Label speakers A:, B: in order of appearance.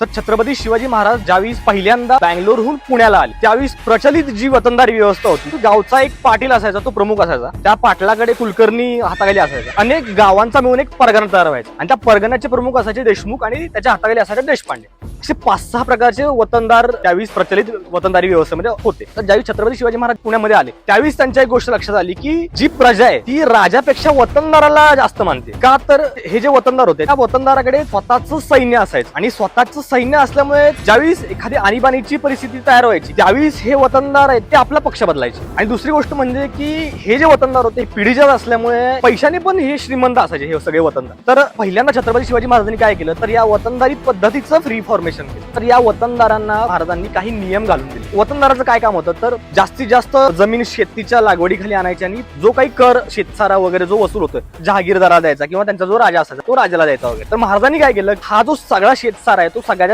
A: तर छत्रपती शिवाजी महाराज ज्यावेळेस पहिल्यांदा बँगलोरहून पुण्याला आले त्यावेळेस प्रचलित जी वतनदारी व्यवस्था होती गावचा एक पाटील असायचा तो प्रमुख असायचा. त्या पाटलाकडे कुलकर्णी हाताखाली असायचा. अनेक गावांचा मिळून एक परगणा तयार व्हायचा. आणि त्या परगण्याचे प्रमुख असायचे देशमुख आणि त्याच्या हाताखाली असायचे देशपांडे. असे पाच सहा प्रकारचे वतनदार त्यावेळी प्रचलित वतनदारी व्यवस्थेमध्ये होते. तर ज्यावेळी छत्रपती शिवाजी महाराज पुण्यामध्ये आले त्यावेळी त्यांच्या एक गोष्ट लक्षात आली की जी प्रजा आहे ती राजापेक्षा वतनदाराला जास्त मानते. का तर हे जे वतनदार होते त्या वतनदाराकडे स्वतःच सैन्य असायचं आणि स्वतःच सैन्य असल्यामुळे ज्यावेळी एखादी आणीबाणीची परिस्थिती तयार व्हायची त्यावेळीस हे वतनदार आहेत ते आपला पक्ष बदलायचे. आणि दुसरी गोष्ट म्हणजे की हे जे वतनदार होते पिढीजात असल्यामुळे पैशाने पण हे श्रीमंत असायचे हे सगळे वतनदार. तर पहिल्यांदा छत्रपती शिवाजी महाराजांनी काय केलं तर या वतनदारी पद्धतीचं फ्री फॉर्मेशन केलं. तर या वतनदारांना महाराजांनी काही नियम घालून दिले. वतनदाराचं काय काम होतं? तर जास्तीत जास्त जमीन शेतीच्या लागवडीखाली आणायची आणि जो काही कर शेतसारा वगैरे जो वसूल होतो जहागीरदारा द्यायचा किंवा त्यांचा जो राजा असायचा तो राजाला द्यायचा वगैरे. तर महाराजांनी काय केलं? हा जो सगळा शेतसारा आहे तो सगळ्या